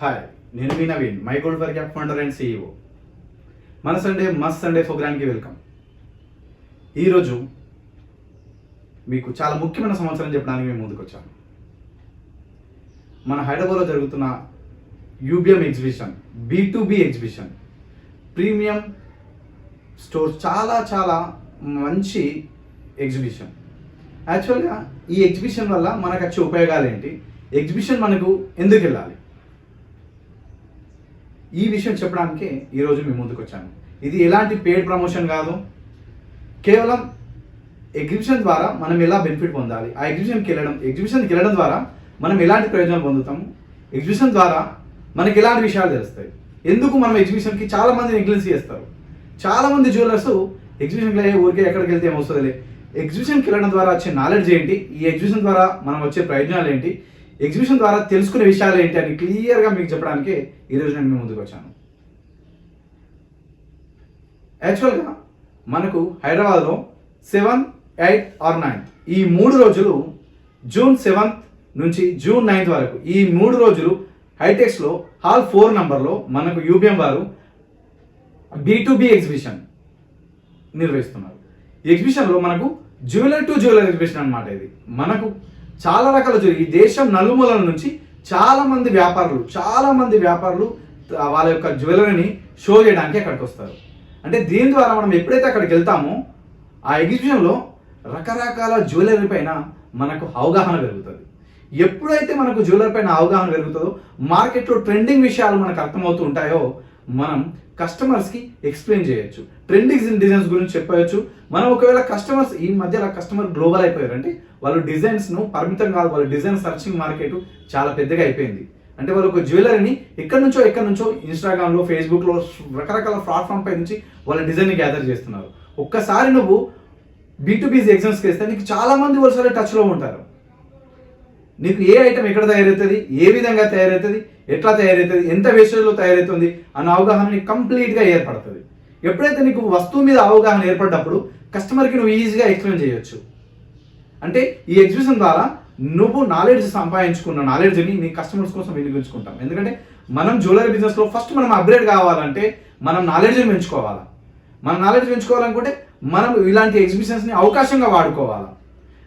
Hi నేను మీ Naveen my gold for cap founder and CEO మన Sunday మస్ Sunday ప్రోగ్రామ్కి వెల్కమ్. ఈరోజు మీకు చాలా ముఖ్యమైన సంవత్సరం చెప్పడానికి మేము ముందుకు వచ్చాము మన హైదరాబాద్లో జరుగుతున్న UBM exhibition B to B exhibition premium store చాలా చాలా మంచి ఎగ్జిబిషన్ యాక్చువల్గా ఈ ఎగ్జిబిషన్ వల్ల మనకు వచ్చే ఉపయోగాలు ఏంటి? ఎగ్జిబిషన్ మనకు ఎందుకు వెళ్ళాలి? ఈ విషయం చెప్పడానికి ఈరోజు మీ ముందుకు వచ్చాను. ఇది ఎలాంటి పేడ్ ప్రమోషన్ కాదు. కేవలం ఎగ్జిబిషన్ ద్వారా మనం ఎలా బెనిఫిట్ పొందాలి? ఆ ఎగ్జిబిషన్కి వెళ్ళడం ఎగ్జిబిషన్కి వెళ్ళడం ద్వారా మనం ఎలాంటి ప్రయోజనం పొందుతాము? ఎగ్జిబిషన్ ద్వారా మనకి ఎలాంటి విషయాలు తెలుస్తాయి? ఎందుకు మనం ఎగ్జిబిషన్కి చాలా మంది నెగ్లెన్స్ చేస్తారు? చాలా మంది జ్యువెలర్స్ ఎగ్జిబిషన్కి వెళ్ళే ఊరికే ఎక్కడికి వెళ్తే ఏమొస్తుంది ఎగ్జిబిషన్కి వెళ్ళడం ద్వారా వచ్చే నాలెడ్జ్ ఏంటి? ఈ ఎగ్జిబిషన్ ద్వారా మనం వచ్చే ప్రయోజనాలు ఏంటి? ఎగ్జిబిషన్ ద్వారా తెలుసుకునే విషయాలు ఏంటి అని క్లియర్గా మీకు చెప్పడానికి ఈరోజు నేను మీ ముందుకు వచ్చాను. యాక్చువల్గా మనకు హైదరాబాద్లో సెవెన్ ఎయిట్ ఆర్ నైన్త్ ఈ మూడు రోజులు జూన్ సెవెంత్ నుంచి జూన్ నైన్త్ వరకు ఈ మూడు రోజులు హైటెక్స్లో హాల్ ఫోర్ నంబర్లో మనకు యూబిఎం వారు బీ ఎగ్జిబిషన్ నిర్వహిస్తున్నారు. ఈ ఎగ్జిబిషన్లో మనకు జ్యువెలర్ టు జ్యువెలర్ ఎగ్జిబిషన్ అన్నమాట ఇది. మనకు చాలా రకాల జ్యువెలరీ ఈ దేశం నలుమూలల నుంచి చాలా మంది వ్యాపారులు చాలా మంది వ్యాపారులు వాళ్ళ యొక్క జ్యువెలరీని షో చేయడానికి అక్కడికి వస్తారు. అంటే దీని ద్వారా మనం ఎప్పుడైతే అక్కడికి వెళ్తామో ఆ ఎగ్జిబిషన్లో రకరకాల జ్యువెలరీ పైన మనకు అవగాహన పెరుగుతుంది. ఎప్పుడైతే మనకు జ్యువెలరీ పైన అవగాహన పెరుగుతుందో మార్కెట్లో ట్రెండింగ్ విషయాలు మనకు అర్థమవుతూ ఉంటాయో మనం కస్టమర్స్కి ఎక్స్ప్లెయిన్ చేయొచ్చు. ట్రెండింగ్ డిజైన్స్ గురించి చెప్పవచ్చు మనం ఒకవేళ కస్టమర్స్ ఈ మధ్యలో కస్టమర్ గ్లోబల్ అయిపోయారు అంటే వాళ్ళు డిజైన్స్ను పరిమితం కాదు వాళ్ళ డిజైన్ సర్చింగ్ మార్కెట్ చాలా పెద్దగా అయిపోయింది. అంటే వాళ్ళు ఒక జ్యువెలరీని ఎక్కడి నుంచో ఎక్కడి నుంచో ఇన్స్టాగ్రామ్లో ఫేస్బుక్లో రకరకాల ప్లాట్ఫామ్ పై నుంచి వాళ్ళ డిజైన్ గ్యాదర్ చేస్తున్నారు. ఒక్కసారి నువ్వు బీబీసీ ఎగ్జామ్స్కి వేస్తే నీకు చాలామంది వరుసలో టచ్లో ఉంటారు. నీకు ఏ ఐటమ్ ఎక్కడ తయారవుతుంది? ఏ విధంగా తయారవుతుంది? ఎట్లా తయారవుతుంది? ఎంత వేస్టేజ్లో తయారవుతుంది? అన్న అవగాహన నీకు కంప్లీట్గా ఏర్పడుతుంది. ఎప్పుడైతే నీకు వస్తువు మీద అవగాహన ఏర్పడ్డప్పుడు కస్టమర్కి నువ్వు ఈజీగా ఎక్స్ప్లెయిన్ చేయొచ్చు. అంటే ఈ ఎగ్జిబిషన్ ద్వారా నువ్వు నాలెడ్జ్ సంపాదించుకున్న నాలెడ్జ్ని నీ కస్టమర్స్ కోసం వినియోగించుకుంటాం. ఎందుకంటే మనం జ్యువెలరీ బిజినెస్లో ఫస్ట్ మనం అప్గ్రేడ్ కావాలంటే మనం నాలెడ్జ్ని పెంచుకోవాలా. మన నాలెడ్జ్ పెంచుకోవాలనుకుంటే మనం ఇలాంటి ఎగ్జిబిషన్స్ని అవకాశంగా వాడుకోవాలా.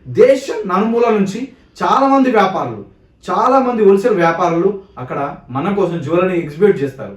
దేశం నలుమూల నుంచి చాలామంది వ్యాపారులు చాలామంది హోల్సేల్ వ్యాపారులు అక్కడ మన కోసం జ్యువెలరీని ఎగ్జిబిట్ చేస్తారు.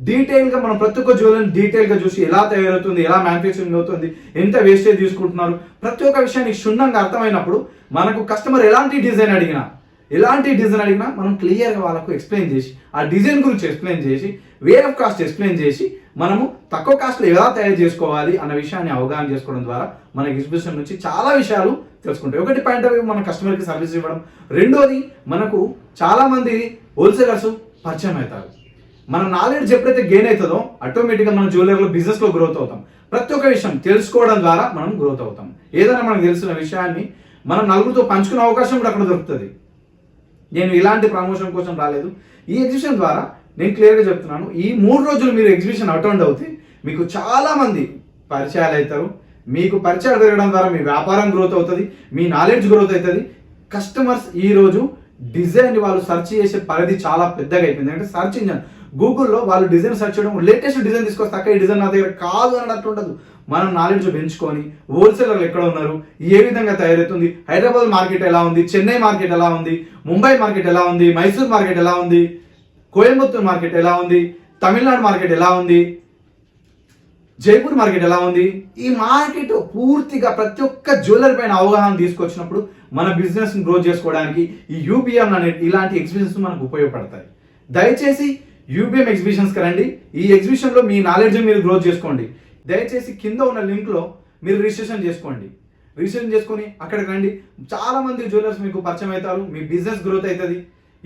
డీటెయిల్గా మనం ప్రతి ఒక్క జ్యువెలరీని డీటెయిల్గా చూసి ఎలా తయారవుతుంది ఎలా మ్యానుఫ్యాక్చరింగ్ అవుతుంది ఎంత వేస్టేజ్ తీసుకుంటున్నారు ప్రతి ఒక్క విషయాన్ని క్షుణ్ణంగా అర్థమైనప్పుడు మనకు కస్టమర్ ఎలాంటి డిజైన్ అడిగినా ఎలాంటి డిజైన్ అడిగినా మనం క్లియర్గా వాళ్ళకు ఎక్స్ప్లెయిన్ చేసి ఆ డిజైన్ గురించి ఎక్స్ప్లెయిన్ చేసి వే ఆఫ్ కాస్ట్ ఎక్స్ప్లెయిన్ చేసి మనము తక్కువ కాస్ట్లో ఎలా తయారు చేసుకోవాలి అన్న విషయాన్ని అవగాహన చేసుకోవడం ద్వారా మన ఎగ్జిబిషన్ నుంచి చాలా విషయాలు తెలుసుకుంటాయి. ఒకటి పాయింట్ ఆఫ్ వ్యూ మన కస్టమర్కి సర్వీస్ ఇవ్వడం. రెండోది మనకు చాలామంది హోల్సేలర్స్ పరిచయం అవుతారు. మన నాలెడ్జ్ ఎప్పుడైతే గెయిన్ అవుతుందో ఆటోమేటిక్గా మన జ్యువెలర్లో బిజినెస్లో గ్రోత్ అవుతాం. ప్రతి ఒక్క విషయం తెలుసుకోవడం ద్వారా మనం గ్రోత్ అవుతాం. ఏదైనా మనకు తెలిసిన విషయాన్ని మనం నలుగురితో పంచుకునే అవకాశం కూడా అక్కడ దొరుకుతుంది. నేను ఇలాంటి ప్రమోషన్ కోసం రాలేదు. ఈ ఎగ్జిబిషన్ ద్వారా నేను క్లియర్గా చెప్తున్నాను. ఈ మూడు రోజులు మీరు ఎగ్జిబిషన్ అటెండ్ అవుతే మీకు చాలామంది పరిచయాలు అవుతారు. మీకు పరిచయాలు పెరగడం ద్వారా మీ వ్యాపారం గ్రోత్ అవుతుంది మీ నాలెడ్జ్ గ్రోత్ అవుతుంది. కస్టమర్స్ ఈ రోజు డిజైన్ వాళ్ళు సెర్చ్ చేసే పరిధి చాలా పెద్దగా అయిపోయింది. అంటే సెర్చ్ ఇంజన్ గూగుల్లో వాళ్ళు డిజైన్ సెర్చ్ చేయడం లేటెస్ట్ డిజైన్ తీసుకొస్తే అక్కడ ఈ డిజైన్ నా దగ్గర కాదు అన్నట్టు ఉండదు. మనం నాలెడ్జ్ పెంచుకొని హోల్సేలర్లు ఎక్కడ ఉన్నారు ఏ విధంగా తయారవుతుంది హైదరాబాద్ మార్కెట్ ఎలా ఉంది చెన్నై మార్కెట్ ఎలా ఉంది ముంబై మార్కెట్ ఎలా ఉంది మైసూర్ మార్కెట్ ఎలా ఉంది కోయంబత్తూర్ మార్కెట్ ఎలా ఉంది? తమిళనాడు మార్కెట్ ఎలా ఉంది? జైపూర్ మార్కెట్ ఎలా ఉంది? ఈ మార్కెట్ పూర్తిగా ప్రతి ఒక్క జ్యువెలరీ పైన అవగాహన తీసుకొచ్చినప్పుడు మన బిజినెస్ గ్రో చేసుకోవడానికి ఈ యూబిఎం అనే ఇలాంటి ఎగ్జిబిషన్స్ మనకు ఉపయోగపడతాయి. దయచేసి యూబిఎం ఎగ్జిబిషన్స్కి రండి. ఈ ఎగ్జిబిషన్లో మీ నాలెడ్జ్ మీరు గ్రో చేసుకోండి. దయచేసి కింద ఉన్న లింక్లో మీరు రిజిస్ట్రేషన్ చేసుకోండి. రిజిస్ట్రేషన్ చేసుకొని అక్కడికి రండి. చాలా మంది జ్యువెలర్స్ మీకు పరిచయం అవుతారు. మీ బిజినెస్ గ్రోత్ అవుతుంది.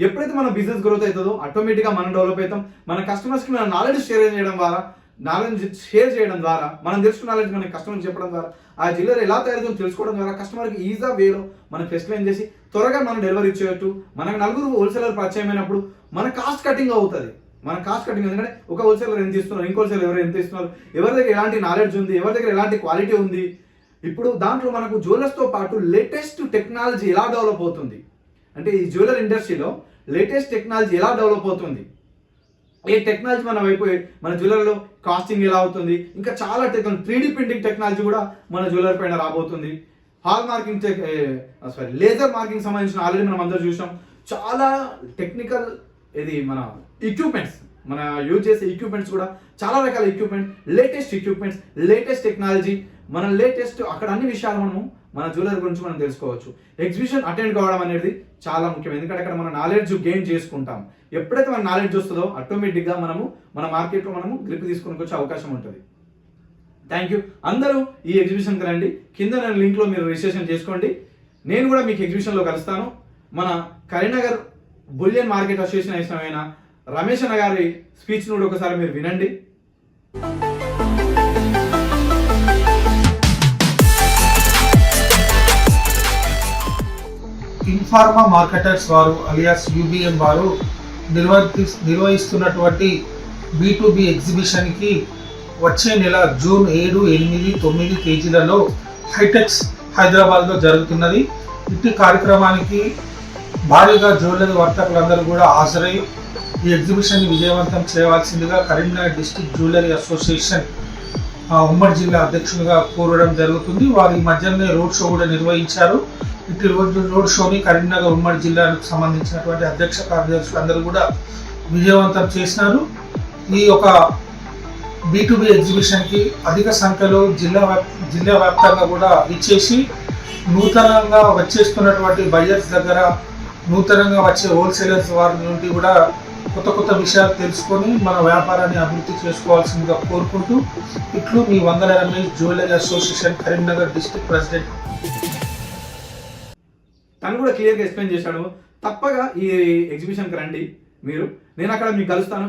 ఎప్పుడైతే మన బిజినెస్ గ్రోత్ అవుతుందో ఆటోమేటిక్గా మనం డెవలప్ అవుతాం. మన కస్టమర్స్కి మన నాలెడ్జ్ షేర్ చేయడం ద్వారా నాలెడ్జ్ షేర్ చేయడం ద్వారా మనం తెలుసుకున్న నాలెడ్జ్ మన కస్టమర్ చెప్పడం ద్వారా ఆ జిల్లర్ ఎలా తయారవుతుందో తెలుసుకోవడం ద్వారా కస్టమర్కి ఈజా వేలో మనం ఎక్స్ప్లెయిన్ చేసి త్వరగా మనం డెలివరీ ఇచ్చేయచ్చు మనకు నలుగురు హోల్సేలర్ పరిచయం అయినప్పుడు మన కాస్ట్ కటింగ్ అవుతుంది. మన కాస్ట్ కటింగ్ ఎందుకంటే ఒక హోల్సేలర్ ఎంత ఇస్తున్నారు ఇంకో హోల్సేలర్ ఎవరు ఎంత ఇస్తున్నారు ఎవరి దగ్గర ఎలాంటి నాలెడ్జ్ ఉంది ఎవరి దగ్గర ఎలాంటి క్వాలిటీ ఉంది. ఇప్పుడు దాంట్లో మనకు జ్యువెలర్స్తో పాటు లేటెస్ట్ టెక్నాలజీ ఎలా డెవలప్ అవుతుంది? అంటే ఈ జ్యువెలర్ ఇండస్ట్రీలో లేటెస్ట్ టెక్నాలజీ ఎలా డెవలప్ అవుతుంది? ఏ టెక్నాలజీ మన వైపు మన జ్యువెలరీలో కాస్టింగ్ ఎలా అవుతుంది? ఇంకా చాలా technology three D printing technology కూడా మన జ్యువెలరీ పైన రాబోతుంది. Hall marking sorry laser marking సంబంధించిన ఆల్రెడీ మనం అందరూ చూసాం. చాలా టెక్నికల్ ఇది మన ఎక్విప్మెంట్స్ మన యూజ్ చేసే ఎక్విప్మెంట్స్ కూడా చాలా రకాల equipment latest equipments latest technology మన లేటెస్ట్ అక్కడ అన్ని విషయాలు మనము మన జ్యువెలరీ గురించి మనం తెలుసుకోవచ్చు. ఎగ్జిబిషన్ అటెండ్ కావడం అనేది చాలా ముఖ్యం. ఎందుకంటే అక్కడ మన నాలెడ్జ్ గెయిన్ చేసుకుంటాం. ఎప్పుడైతే మన నాలెడ్జ్ వస్తుందో ఆటోమేటిక్గా మనము మన మార్కెట్లో మనము గ్రిప్ తీసుకుని వచ్చే అవకాశం ఉంటుంది. థ్యాంక్ యూ అందరూ ఈ ఎగ్జిబిషన్కి రండి. కింద నేను లింక్లో మీరు రిజిస్ట్రేషన్ చేసుకోండి. నేను కూడా మీకు ఎగ్జిబిషన్లో కలుస్తాను. మన కరీంనగర్ బులియన్ మార్కెట్ అసోసియేషన్ అయిన రమేష్ అన్న గారి స్పీచ్ను కూడా ఒకసారి మీరు వినండి. ఇన్ఫార్మా మార్కెటర్స్ వారు అలియాస్ యూబిఎం వారు నిర్వర్తి నిర్వహిస్తున్నటువంటి బి ఎగ్జిబిషన్కి వచ్చే నెల జూన్ ఏడు ఎనిమిది తొమ్మిది తేదీలలో హైటెక్స్ హైదరాబాద్లో జరుగుతున్నది. ఇట్టి కార్యక్రమానికి భారీగా జ్యువెలరీ వర్తకులందరూ కూడా హాజరై ఈ ఎగ్జిబిషన్ని విజయవంతం చేయవలసిందిగా కరీంనగర్ డిస్టిక్ జ్యువెలరీ అసోసియేషన్ ఉమ్మడి జిల్లా అధ్యక్షులుగా కోరడం జరుగుతుంది. వారు ఈ మధ్యనే రోడ్ షో కూడా నిర్వహించారు. ఇటు రోడ్ రోడ్ షోని కరీంనగర్ ఉమ్మడి జిల్లాకు సంబంధించినటువంటి అధ్యక్ష కార్యదర్శులు అందరూ కూడా విజయవంతం చేసినారు. ఈ యొక్క బి ఎగ్జిబిషన్కి అధిక సంఖ్యలో జిల్లా వ్యాప్- జిల్లా వ్యాప్తంగా కూడా ఇచ్చేసి నూతనంగా వచ్చేస్తున్నటువంటి బయ్యర్స్ దగ్గర నూతనంగా వచ్చే హోల్సేలర్స్ వారి నుండి కూడా కొత్త కొత్త విషయాలు తెలుసుకొని మన వ్యాపారాన్ని అభివృద్ధి చేసుకోవాల్సిందిగా కోరుకుంటూ ఇట్లు మీ వందల Ramesh jewellery association Karimnagar district president తను కూడా క్లియర్గా ఎక్స్ప్లెయిన్ చేశాడు. తప్పగా ఈ ఎగ్జిబిషన్కి రండి మీరు. నేను అక్కడ మీకు కలుస్తాను.